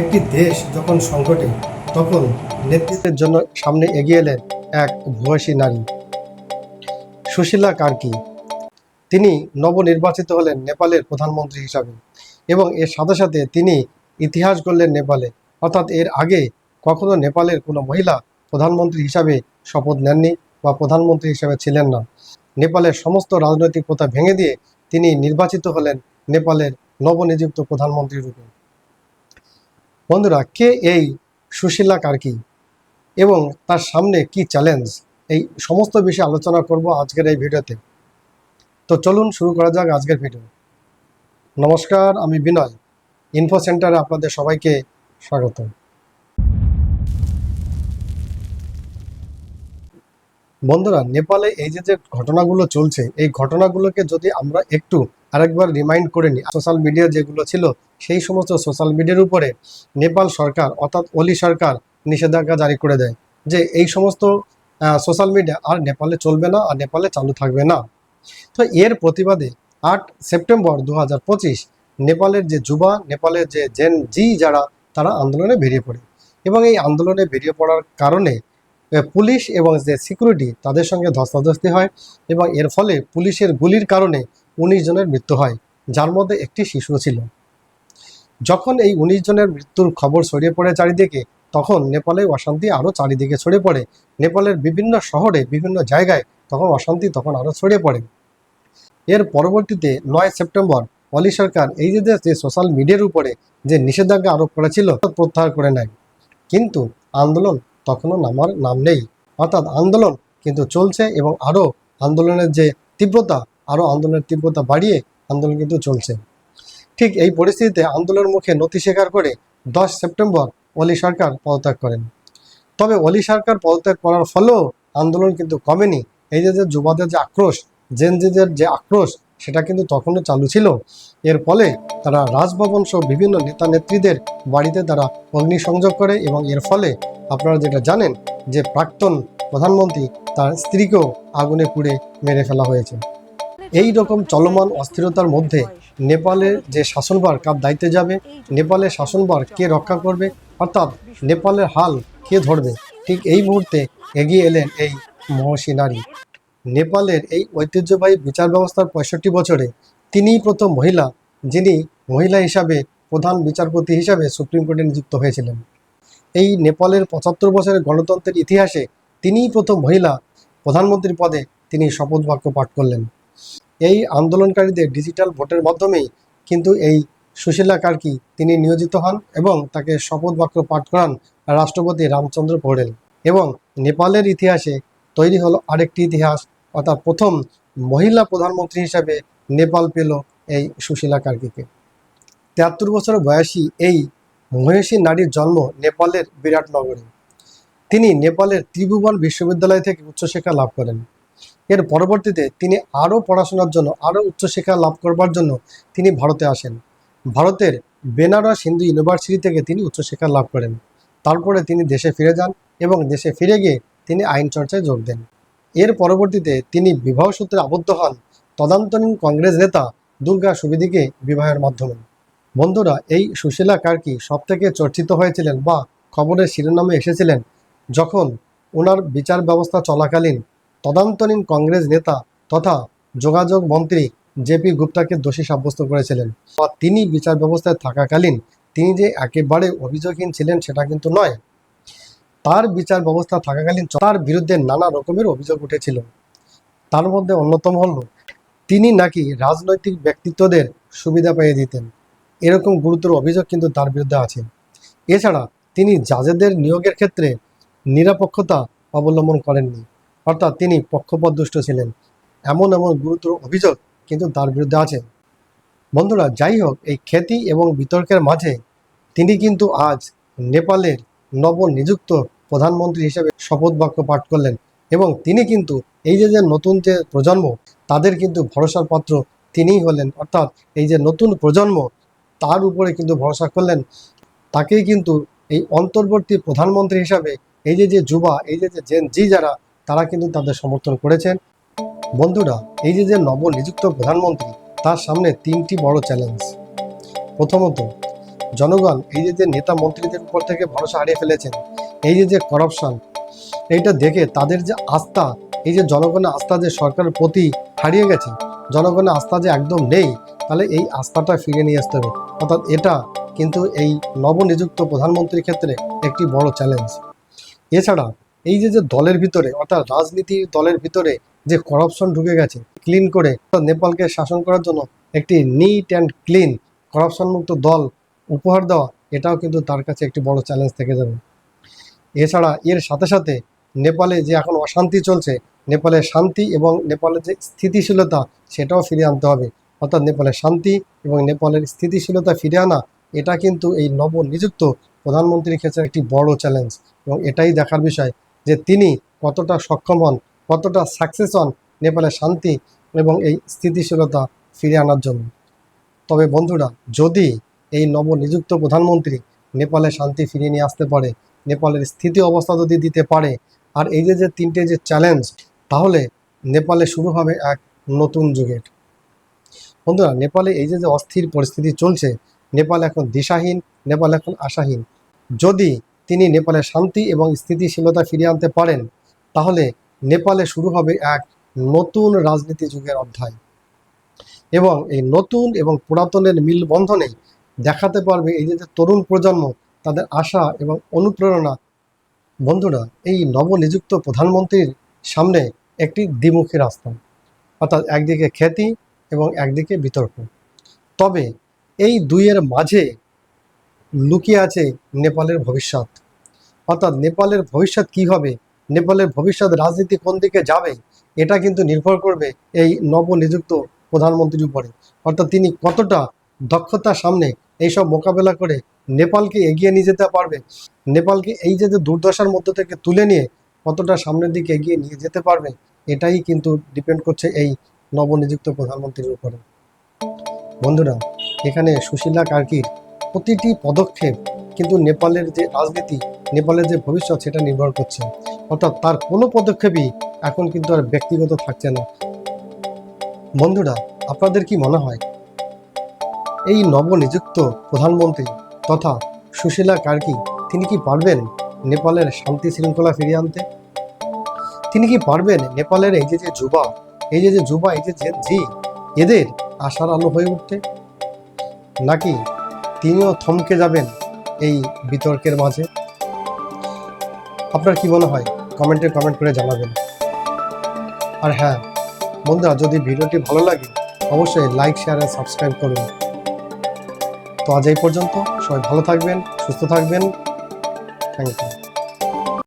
একটি দেশ যখন সংকটে, তখন নেতৃত্বের জন্য সামনে এগিয়ে এলেন এক ভূয়সী নারী। সুশীলা কার্কি। তিনি নবনির্বাচিত হলেন নেপালের প্রধানমন্ত্রী হিসাবে এবং এর সাথে সাথে তিনি ইতিহাস গড়লেন নেপালে। অর্থাৎ এর আগে কখনো নেপালের কোনো মহিলা প্রধানমন্ত্রী হিসাবে শপথ নেননি বা প্রধানমন্ত্রী হিসাবে ছিলেন না। নেপালের সমস্ত রাজনৈতিক প্রথা ভেঙে দিয়ে তিনি নির্বাচিত হলেন নেপালের নবনিযুক্ত প্রধানমন্ত্রী রূপে। বন্ধুরা, কে এই সুশীলা কার্কি এবং তার সামনে কি চ্যালেঞ্জ এই সমস্ত বিষয়ে আলোচনা করব আজকের এই ভিডিওতে। তো চলুন শুরু করা যাক আজকের ভিডিও। নমস্কার, আমি বিনয়। ইনফো সেন্টারে আপনাদের সবাইকে স্বাগত। বন্ধুরা, নেপালে এই যে যে ঘটনাগুলো চলছে, এই ঘটনাগুলোকে যদি আমরা একটু আরেকবার রিমাইন্ড করে নিই সোশ্যাল মিডিয়া যেগুলো ছিল, সেই সমস্ত সোশ্যাল মিডিয়ার উপরে নেপাল সরকার অর্থাৎ অলি সরকার নিষেধাজ্ঞা জারি করে দেয় যে এই সমস্ত সোশ্যাল মিডিয়া আর নেপালে চলবে না, আর নেপালে চালু থাকবে না। তো এর প্রতিবাদে আট সেপ্টেম্বর দু হাজার পঁচিশ নেপালের যে যুবা নেপালের যে জেন জি যারা, তারা আন্দোলনে বেরিয়ে পড়ে। এবং এই আন্দোলনে বেরিয়ে পড়ার কারণে পুলিশ এবং যে সিকিউরিটি তাদের সঙ্গে ধস্তাধস্তি হয় এবং এর ফলে পুলিশের গুলির কারণে উনিশ জনের মৃত্যু হয়, যার মধ্যে একটি শিশু ছিল। যখন এই উনিশ জনের মৃত্যুর খবর ছড়িয়ে পড়ে চারিদিকে, তখন নেপালে অশান্তি আরও চারিদিকে ছড়িয়ে পড়ে। নেপালের বিভিন্ন শহরে, বিভিন্ন জায়গায় তখন অশান্তি তখন আরও ছড়িয়ে পড়ে। এর পরবর্তীতে নয় সেপ্টেম্বর, অলি সরকার এই যে যে সোশ্যাল মিডিয়ার উপরে যে নিষেধাজ্ঞা আরোপ করেছিল প্রত্যাহার করে নেয়। কিন্তু আন্দোলন তখনও নামার নাম নেই। অর্থাৎ আন্দোলন কিন্তু চলছে এবং আরও আন্দোলনের যে তীব্রতা আরও আন্দোলনের তীব্রতা বাড়িয়ে আন্দোলন কিন্তু চলছে। ঠিক এই পরিস্থিতিতে আন্দোলনের মুখে নথি স্বীকার করে দশ সেপ্টেম্বর অলি সরকার পদত্যাগ করেন। তবে অলি সরকার পদত্যাগ করার ফলেও আন্দোলন কিন্তু কমেনি। এই যে যুবাদের যে আক্রোশ জেনজিদের যে আক্রোশ, সেটা কিন্তু তখনও চালু ছিল। এর ফলে তারা রাজভবন সহ বিভিন্ন নেতা নেত্রীদের বাড়িতে তারা অগ্নিসংযোগ করে এবং এর ফলে আপনারা যেটা জানেন যে প্রাক্তন প্রধানমন্ত্রী তার স্ত্রীকেও আগুনে পুড়ে মেরে ফেলা হয়েছে। এই রকম চলমান অস্থিরতার মধ্যে নেপালের যে শাসনভার কার দায়িত্বে যাবে, নেপালের শাসনভার কে রক্ষা করবে, অর্থাৎ নেপালের হাল কে ধরবে? ঠিক এই মুহূর্তে এগিয়ে এলেন এই মহর্ষি নারী। নেপালের এই ঐতিহ্যবাহী বিচার ব্যবস্থার পঁয়ষট্টি বছরে তিনিই প্রথম মহিলা যিনি মহিলা হিসাবে প্রধান বিচারপতি হিসাবে সুপ্রিম কোর্টে নিযুক্ত হয়েছিলেন। এই নেপালের পঁচাত্তর বছরের গণতন্ত্রের ইতিহাসে তিনিই প্রথম মহিলা প্রধানমন্ত্রী পদে তিনি শপথ বাক্য পাঠ করলেন। এই আন্দোলনকারীদের ডিজিটাল ভোটের মাধ্যমেই কিন্তু এই সুশীলা কার্কি তিনি নিয়োজিত হন এবং তাকে শপথ বাক্য পাঠ করান রাষ্ট্রপতি রামচন্দ্র পৌড়েল। এবং নেপালের ইতিহাসে তৈরি হলো আরেকটি ইতিহাস, অর্থাৎ প্রথম মহিলা প্রধানমন্ত্রী হিসাবে নেপাল পেল এই সুশীলা কার্কিকে। তিয়াত্তর বছর বয়সী এই মহিষী নারীর জন্ম নেপালের বিরাটনগরে। তিনি নেপালের ত্রিভুবন বিশ্ববিদ্যালয় থেকে উচ্চশিক্ষা লাভ করেন। এর পরবর্তীতে তিনি আরও পড়াশোনার জন্য, আরও উচ্চশিক্ষা লাভ করবার জন্য তিনি ভারতে আসেন। ভারতের বেনারস হিন্দু ইউনিভার্সিটি থেকে তিনি উচ্চশিক্ষা লাভ করেন। তারপরে তিনি দেশে ফিরে যান এবং দেশে ফিরে গিয়ে তিনি আইন চর্চায় যোগ দেন। এর পরবর্তীতে তিনি বিবাহ সূত্রে আবদ্ধ হন তদান্তনীন কংগ্রেস নেতা দুর্গা সুবিদিকে বিবাহের মাধ্যমে। বন্ধুরা, এই সুশীলা কার্কি সব থেকে চর্চিত হয়েছিলেন বা খবরের শিরোনামে এসেছিলেন যখন ওনার বিচার ব্যবস্থা চলাকালীন তদান্তনীন কংগ্রেস নেতা তথা যোগাযোগ মন্ত্রী জেপি গুপ্তাকে দোষী সাব্যস্ত করেছিলেন। তিনি বিচার ব্যবস্থায় থাকাকালীন তিনি যে একেবারে অভিযোগহীন ছিলেন সেটা কিন্তু নয়। তার বিচার ব্যবস্থা থাকাকালীন তার বিরুদ্ধে নানা রকমের অভিযোগ উঠেছিল। তার মধ্যে অন্যতম হল, তিনি নাকি রাজনৈতিক ব্যক্তিত্বদের সুবিধা পেয়ে দিতেন। এরকম গুরুতর অভিযোগ কিন্তু তার বিরুদ্ধে আছে। এছাড়া তিনি জাজেদের নিয়োগের ক্ষেত্রে নিরপেক্ষতা অবলম্বন করেননি। অর্থাৎ তিনি পক্ষপাতদুষ্ট ছিলেন। এমন এমন গুরুতর অভিযোগ কিন্তু তার বিরুদ্ধে আছে। বন্ধুরা, যাই হোক, এই খ্যাতি এবং বিতর্কের মাঝে তিনি কিন্তু আজ নেপালের নবনিযুক্ত প্রধানমন্ত্রী হিসেবে শপথ বাক্য পাঠ করলেন এবং তিনি কিন্তু এই যে যে নতুন যে প্রজন্ম, তাদের কিন্তু ভরসার পাত্র তিনিই হলেন। অর্থাৎ এই যে নতুন প্রজন্ম, তার উপরে কিন্তু ভরসা করলেন। তাকেই কিন্তু এই অন্তর্বর্তী প্রধানমন্ত্রী হিসাবে এই যে যে যুবা, এই যে যে জেন জি যারা তারা কিন্তু তাদের সমর্থন করেছেন। বন্ধুরা, এই যে যে নবনিযুক্ত প্রধানমন্ত্রী, তার সামনে তিনটি বড় চ্যালেঞ্জ প্রথমত, জনগণ এই যে যে নেতা মন্ত্রীদের উপর থেকে ভরসা হারিয়ে ফেলেছেন, এই যে যে করাপশন এইটা দেখে তাদের যে আস্থা, এই যে জনগণের আস্থা যে সরকারের প্রতি হারিয়ে গেছে, জনগণের আস্থা যে একদম নেই, তাহলে এই আস্থাটা ফিরে নিয়ে আসতে হবে। অর্থাৎ এটা কিন্তু এই নবনিযুক্ত প্রধানমন্ত্রীর ক্ষেত্রে একটি বড় চ্যালেঞ্জ এছাড়া এই যে যে দলের ভিতরে, অর্থাৎ রাজনীতি দলের ভিতরে যে করাপশন ঢুকে গেছে ক্লিন করে নেপালকে শাসন করার জন্য একটি নিট অ্যান্ড ক্লিন করাপশন মুক্ত দল উপহার দেওয়া, এটাও কিন্তু তার কাছে একটি বড় চ্যালেঞ্জ থেকে যাবে। এছাড়া এর সাথে সাথে নেপালে যে এখন অশান্তি চলছে, নেপালের শান্তি এবং নেপালের যে স্থিতিশীলতা, সেটাও ফিরিয়ে আনতে হবে। অর্থাৎ নেপালের শান্তি এবং নেপালের স্থিতিশীলতা ফিরে আনা, এটা কিন্তু এই নবনিযুক্ত প্রধানমন্ত্রীর ক্ষেত্রে একটি বড় চ্যালেঞ্জ এবং এটাই দেখার বিষয় যে তিনি কতটা সক্ষম হন, কতটা সাকসেস হন নেপালের শান্তি এবং এই স্থিতিশীলতা ফিরে আনার জন্য। তবে বন্ধুরা, যদি এই নবনিযুক্ত প্রধানমন্ত্রী নেপালে শান্তি ফিরিয়ে নিয়ে আসতে পারে, নেপালের স্থিতি অবস্থা যদি দিতে পারে, আর এই যে যে তিনটে যে চ্যালেঞ্জ তাহলে নেপালে শুরু হবে এক নতুন যুগের। বন্ধুরা, নেপালে এই যে যে অস্থির পরিস্থিতি চলছে, নেপাল এখন দিশাহীন, নেপাল এখন আশাহীন। যদি তিনি নেপালে শান্তি এবং স্থিতিশীলতা ফিরিয়ে আনতে পারেন, তাহলে নেপালে শুরু হবে এক নতুন রাজনীতি যুগের অধ্যায়। এবং এই নতুন এবং পুরাতনের মিলবন্ধনে দেখাতে পারবে এই যে তরুণ প্রজন্ম, তাদের আশা এবং অনুপ্রেরণা। বন্ধুরা, এই নবনিযুক্ত প্রধানমন্ত্রীর সামনে একটি দ্বিমুখী রাস্তা, অর্থাৎ একদিকে খ্যাতি এবং একদিকে বিতর্ক। তবে এই দুইয়ের মাঝে লুকিয়ে আছে নেপালের ভবিষ্যৎ। অর্থাৎ নেপালের ভবিষ্যৎ কি হবে? নেপালের ভবিষ্যৎ রাজনীতি কোন দিকে যাবে? এটা কিন্তু নির্ভর করবে এই নবনিযুক্ত প্রধানমন্ত্রীর উপরে। অর্থাৎ তিনি কতটা দক্ষতার সামনে এইসব মোকাবেলা করে নেপালকে এগিয়ে নিয়ে যেতে পারবে? নেপালকে এই যে দুর্দশার মধ্য থেকে তুলে নিয়ে কতটা সামনের দিকে এগিয়ে নিয়ে যেতে পারবে, এটাই কিন্তু ডিপেন্ড করছে এই নবনিযুক্ত প্রধানমন্ত্রীর উপরে। বন্ধুরা, এখানে সুশীলা কার্কির প্রতিটি পদক্ষেপ কিন্তু নেপালের যে রাজনীতি, নেপালের যে ভবিষ্যৎ সেটা নির্ভর করছে। অর্থাৎ তার কোনো পদক্ষেপই এখন কিন্তু আর ব্যক্তিগত থাকছে না। বন্ধুরা, আপনাদের কি মনে হয়? এই নবনিযুক্ত প্রধানমন্ত্রী তথা সুশীলা কার্কি, তিনি কি পারবেন নেপালের শান্তি শৃঙ্খলা ফিরিয়ে আনতে? তিনি কি পারবেন নেপালের এই যে যে যুবা, এই যে যে যুবা, এই যে জি এদের আশার আলো হয়ে উঠতে? নাকি তিনিও থমকে যাবেন এই বিতর্কের মাঝে? আপনার কি মনে হয়? কমেন্টে কমেন্ট করে জানাবেন। আর হ্যাঁ বন্ধুরা, যদি ভিডিওটি ভালো লাগে, অবশ্যই লাইক, শেয়ার আর সাবস্ক্রাইব করুন। তো আজ এই পর্যন্ত, সবাই ভালো থাকবেন, সুস্থ থাকবেন। Thank you.